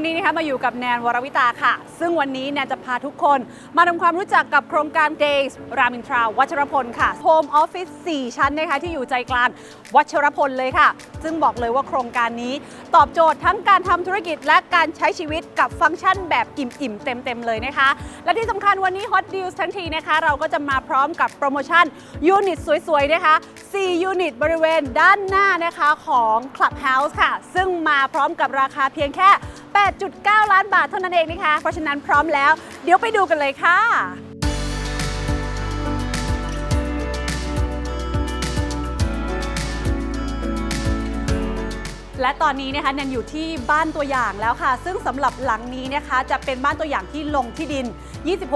วันนี้นะคะมาอยู่กับแนนวรวิตาค่ะ ซึ่งวันนี้แนนจะพาทุกคนมาทำความรู้จักกับโครงการ Days รามินทราวัชรพลค่ะ Home Office 4ชั้นนะคะที่อยู่ใจกลางวัชรพลเลยค่ะ ซึ่งบอกเลยว่าโครงการนี้ ตอบโจทย์ทั้งการทำธุรกิจและการใช้ชีวิตกับฟังก์ชันแบบอิ่มๆ เต็มๆ เลยนะคะ และที่สำคัญวันนี้ Hot Deals ทั้งทีนะคะ เราก็จะมาพร้อมกับโปรโมชั่นยูนิตสวยๆ นะคะ 4 ยูนิตบริเวณด้านหน้านะคะของ Clubhouse ค่ะ ซึ่งมาพร้อมกับราคาเพียงแค่ 8.9 ล้านบาทเท่านั้นเองนะคะ เพราะฉะนั้นพร้อมแล้ว เดี๋ยวไปดูกันเลยค่ะและตอนนี้นะคะแนนอยู่ที่บ้านตัวอย่างแล้วค่ะ ซึ่งสำหรับหลังนี้นะคะ จะเป็นบ้านตัวอย่างที่ลงที่ดิน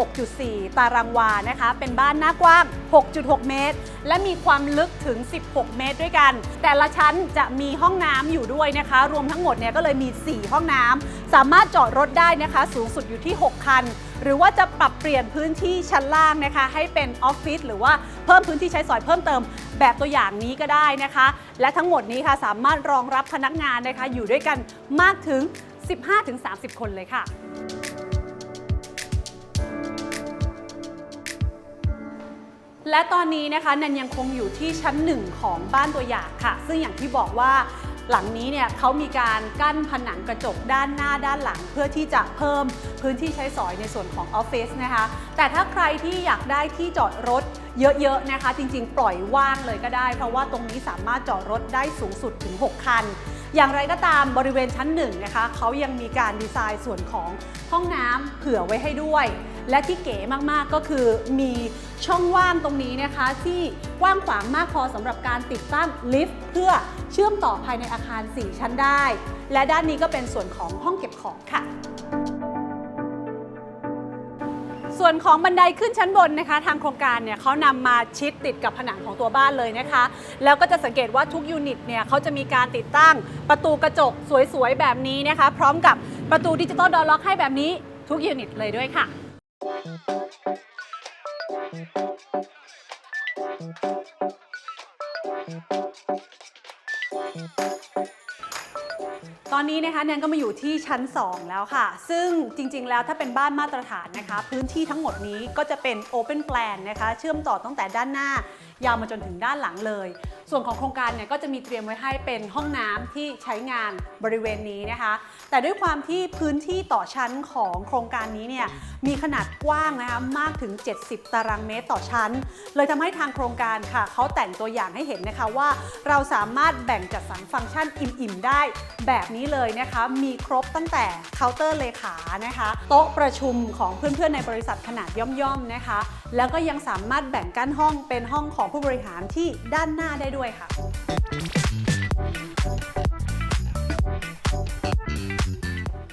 26.4 ตารางวานะคะ เป็นบ้านหน้ากว้าง 6.6 เมตร และมีความลึกถึง 16 เมตรด้วยกัน แต่ละชั้นจะมีห้องน้ำอยู่ด้วยนะคะ รวมทั้งหมดเนี่ยก็เลยมี 4 ห้องน้ำ สามารถจอดรถได้นะคะ สูงสุดอยู่ที่ 6 คัน หรือว่าจะปรับเปลี่ยนพื้นที่ชั้นล่างนะคะ ให้เป็นออฟฟิศหรือว่าเพิ่มพื้นที่ใช้สอยเพิ่มเติมแบบตัวอย่างนี้ก็ได้นะคะ และทั้งหมดนี้ค่ะสามารถรองรับพนักงานนะคะ อยู่ด้วยกันมากถึง 15-30 คนเลยค่ะ และตอนนี้นะคะนันยังคงอยู่ที่ชั้นหนึ่งของบ้านตัวอย่างค่ะ ซึ่งอย่างที่บอกว่าหลังนี้เนี่ยเขามีการกั้นผนังกระจกด้านหน้าด้านหลัง เพื่อที่จะเพิ่มพื้นที่ใช้สอยในส่วนของออฟฟิศนะคะ แต่ถ้าใครที่อยากได้ที่จอดรถเยอะๆนะคะ จริงๆ ปล่อยว่างเลยก็ได้ เพราะว่าตรงนี้สามารถจอดรถได้สูงสุดถึง 6 คัน อย่างไรก็ตามบริเวณชั้นหนึ่งนะคะเขายังมีการดีไซน์ส่วนของห้องน้ำเผื่อไว้ให้ด้วย และที่เก๋มากๆก็คือมีช่องว่างตรงนี้นะคะ ที่กว้างขวางมากพอสำหรับการติดตั้งลิฟต์เพื่อเชื่อมต่อภายในอาคาร 4 ชั้นได้ และด้านนี้ก็เป็นส่วนของห้องเก็บของค่ะส่วนของบันไดขึ้นชั้นบนนะคะ ทางโครงการเนี่ยเขานำมาชิดติดกับผนังของตัวบ้านเลยนะคะ แล้วก็จะสังเกตว่าทุกยูนิตเนี่ยเขาจะมีการติดตั้งประตูกระจกสวยๆ แบบนี้นะคะ พร้อมกับประตูดิจิตอลดอร์ล็อกให้แบบนี้ทุกยูนิตเลยด้วยค่ะ ตอนนี้นะคะแนนก็มาอยู่ที่ชั้น 2 แล้วค่ะ ซึ่งจริงๆ แล้วถ้าเป็นบ้านมาตรฐานนะคะ พื้นที่ทั้งหมดนี้ก็จะเป็น Open Plan นะคะ เชื่อมต่อตั้งแต่ด้านหน้ายาวมาจนถึงด้านหลังเลย ส่วนของโครงการเนี่ยก็จะมีเตรียมไว้ให้เป็นห้องน้ำที่ใช้งานบริเวณนี้นะคะ แต่ด้วยความที่พื้นที่ต่อชั้นของโครงการนี้เนี่ยมีขนาดกว้างนะคะมากถึง 70 ตารางเมตรต่อชั้น เลยทำให้ทางโครงการค่ะเขาแต่งตัวอย่างให้เห็นนะคะว่า เราสามารถแบ่งจัดสรรฟังก์ชันอิ่มๆได้ แบบนี้เลยนะคะมีครบตั้งแต่เคาน์เตอร์เลขานะคะ โต๊ะประชุมของเพื่อนๆในบริษัทขนาดย่อมๆนะคะ แล้วก็ยังสามารถแบ่งกั้นห้องเป็นห้องของผู้บริหารที่ด้านหน้าได้ด้วยค่ะ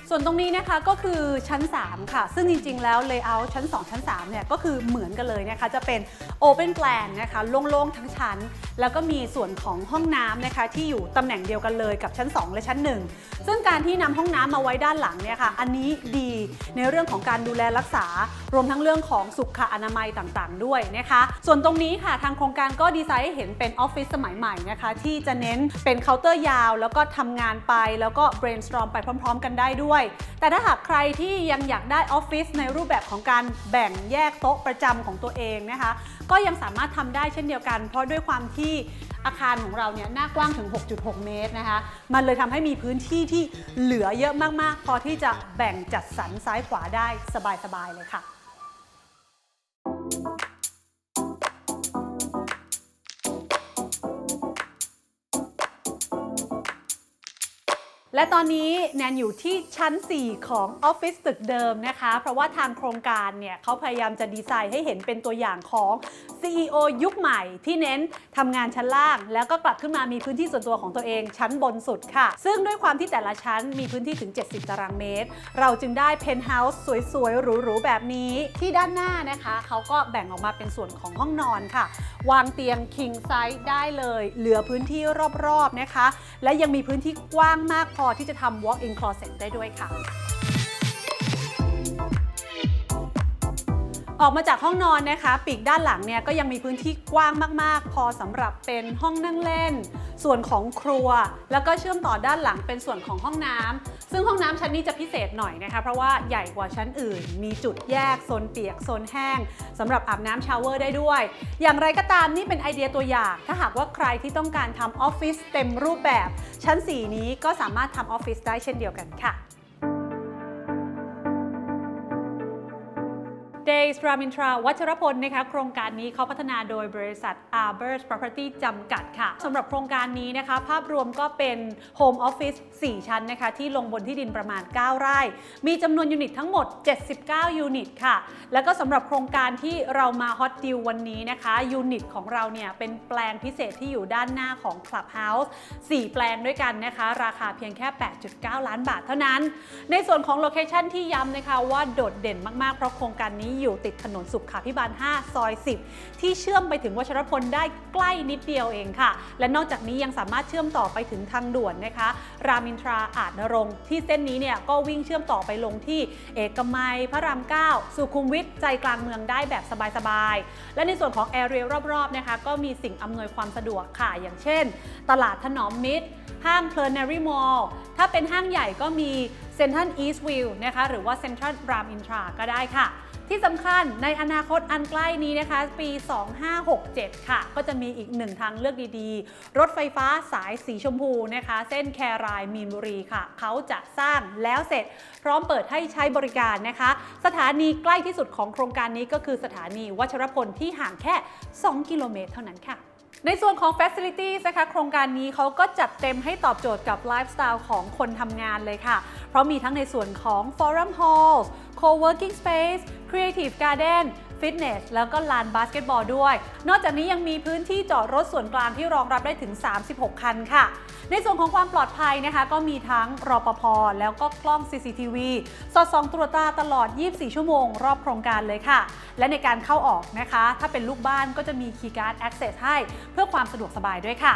ส่วนตรงนี้นะคะก็คือชั้น 3 ค่ะ ซึ่งจริงๆ แล้วเลเยอร์ชั้น 2 ชั้น3เนี่ยก็คือเหมือนกันเลยนะคะ จะเป็น Open Plan นะคะโล่งๆทั้งชั้น แล้วก็มีส่วนของห้องน้ำนะคะที่อยู่ตำแหน่งเดียวกันเลยกับชั้น 2 และชั้น 1 ซึ่งการที่นำห้องน้ำมาไว้ด้านหลังเนี่ยค่ะอันนี้ดีในเรื่องของการดูแลรักษา รวมทั้งเรื่องของสุขอนามัยต่างๆ ด้วยนะคะ ส่วนตรงนี้ค่ะทางโครงการก็ดีไซน์ให้เห็นเป็นออฟฟิศสมัยใหม่นะคะที่จะเน้นเป็นเคาน์เตอร์ยาว แล้วก็ทำงานไปแล้วก็ brainstorm ไปพร้อม ๆ กันได้ด้วย แต่ถ้าหากใครที่ยังอยากได้ออฟฟิศในรูปแบบของการแบ่งแยกโต๊ะประจำของตัวเองนะคะก็ยังสามารถทำได้เช่นเดียวกัน เพราะด้วยความที่อาคารของเราเนี่ยหน้ากว้างถึง 6.6 เมตรนะคะ มันเลยทำให้มีพื้นที่ที่เหลือเยอะมากๆ พอที่จะแบ่งจัดสรรซ้ายขวาได้สบายๆเลยค่ะ และตอนนี้แนนอยู่ที่ชั้น 4 ของออฟฟิศตึกเดิมนะคะ เพราะว่าทางโครงการเนี่ยเขาพยายามจะดีไซน์ให้เห็นเป็นตัวอย่างของ CEO ยุคใหม่ที่เน้นทำงานชั้นล่าง แล้วก็กลับขึ้นมามีพื้นที่ส่วนตัวของตัวเองชั้นบนสุดค่ะ ซึ่งด้วยความที่แต่ละชั้นมีพื้นที่ถึง 70 ตารางเมตร เราจึงได้เพนท์เฮาส์สวยๆ หรูๆ แบบนี้ ที่ด้านหน้านะคะเขาก็แบ่งออกมาเป็นส่วนของห้องนอนค่ะ วางเตียง king size ได้เลย เหลือพื้นที่รอบๆนะคะ และยังมีพื้นที่กว้างมากอที่จะทำ walk in closet ได้ด้วยค่ะ ออกมาจากห้องนอนนะคะ ปีกด้านหลังเนี่ยก็ยังมีพื้นที่กว้างมาก ๆ พอสำหรับเป็นห้องนั่งเล่น ส่วนของครัว แล้วก็เชื่อมต่อด้านหลังเป็นส่วนของห้องน้ำซึ่งห้องน้ำชั้นนี้จะพิเศษหน่อยนะคะ เพราะว่าใหญ่กว่าชั้นอื่น มีจุดแยกโซนเปียกโซนแห้งสำหรับอาบน้ำชาวเวอร์ได้ด้วย อย่างไรก็ตามนี่เป็นไอเดียตัวอย่าง ถ้าหากว่าใครที่ต้องการทำออฟฟิศเต็มรูปแบบ ชั้น 4 นี้ก็สามารถทำออฟฟิศได้เช่นเดียวกันค่ะ Days Ramintra วัชรพลนะคะโครงการนี้เขาพัฒนาโดยบริษัท Arbors Property จำกัดค่ะสำหรับโครงการนี้นะคะ ภาพรวมก็เป็น Home Office 4 ชั้นนะคะที่ลงบนที่ดินประมาณ 9 ไร่ มีจำนวนยูนิตทั้งหมด 79 ยูนิตค่ะ แล้วก็สำหรับโครงการที่เรามาฮอตดิววันนี้นะคะยูนิตของเราเนี่ยเป็นแปลงพิเศษที่อยู่ด้านหน้าของ Clubhouse 4 แปลงด้วยกันนะคะ ราคาเพียงแค่ 8.9 ล้านบาทเท่านั้น ในส่วนของโลเคชันที่ย้ำนะคะว่าโดดเด่นมากๆเพราะโครงการนี้อยู่ติดถนนสุขาพิบาล 5 ซอย 10 ที่เชื่อมไปถึงวัชรพลได้ใกล้นิดเดียวเองค่ะ และนอกจากนี้ยังสามารถเชื่อมต่อไปถึงทางด่วนนะคะ รามินทราอาจนรงที่เส้นนี้เนี่ยก็วิ่งเชื่อมต่อไปลงที่เอกมัยพระราม 9 สุขุมวิทใจกลางเมืองได้แบบสบายๆ และในส่วนของแอเรียรอบๆนะคะก็มีสิ่งอำนวยความสะดวกค่ะ อย่างเช่น ตลาดถนอมมิตร ห้างเพลินเนอรี่มอลล์ถ้าเป็นห้างใหญ่ก็มีเซ็นทรัลอีสต์วิวนะคะหรือว่าเซ็นทรัลรามอินทราก็ได้ค่ะ ที่สำคัญในอนาคตอันใกล้นี้นะคะ ปี 2567 ค่ะ ก็จะมีอีกหนึ่งทางเลือกดีๆ รถไฟฟ้าสายสีชมพูนะคะ เส้นแครายมีนบุรีค่ะ เขาจะสร้างแล้วเสร็จ พร้อมเปิดให้ใช้บริการนะคะ สถานีใกล้ที่สุดของโครงการนี้ก็คือสถานีวัชรพลที่ห่างแค่ 2 กิโลเมตรเท่านั้นค่ะในส่วนของ Facilities นะคะโครงการนี้เขาก็จัดเต็มให้ตอบโจทย์กับไลฟ์สไตล์ของคนทำงานเลยค่ะ เพราะมีทั้งในส่วนของ Forum Halls Co-working Space Creative Garden Fitness แล้วก็ลานบาสเกตบอลด้วย นอกจากนี้ยังมีพื้นที่จอดรถส่วนกลางที่รองรับได้ถึง 36 คันค่ะ ในส่วนของความปลอดภัยนะคะ ก็มีทั้งรปภ แล้วก็กล้อง CCTV สอดส่องตรวจตาตลอด 24 ชั่วโมง รอบโครงการเลยค่ะ และในการเข้าออกนะคะ ถ้าเป็นลูกบ้านก็จะมี Keycard Access ให้ เพื่อความสะดวกสบายด้วยค่ะ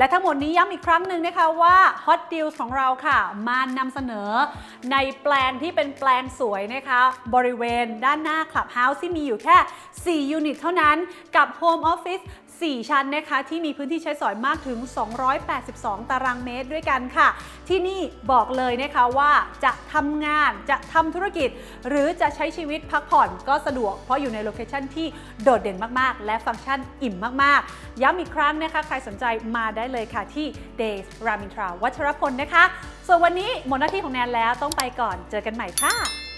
และทั้งหมดนี้ย้ำอีกครั้งหนึ่งนะคะว่า Hot Deals ของเราค่ะ มานำเสนอในแปลนที่เป็นแปลนสวยนะคะ บริเวณด้านหน้า Clubhouse ที่มีอยู่แค่ 4 ยูนิตเท่านั้นกับ Home Office 4 ชั้นนะคะ ที่มีพื้นที่ใช้สอยมากถึง 282 ตารางเมตรด้วยกันค่ะ ที่นี่บอกเลยนะคะว่าจะทำงานจะทำธุรกิจ หรือจะใช้ชีวิตพักผ่อนก็สะดวก เพราะอยู่ในโลเคชันที่โดดเด่นมากๆ และฟังก์ชันอิ่มมากๆ ย้ำอีกครั้งนะคะ ใครสนใจมาได้เลยค่ะที่ Days Ramintra วัชรพลนะคะ ส่วนวันนี้หมดหน้าที่ของแนนแล้วต้องไปก่อนเจอกันใหม่ค่ะ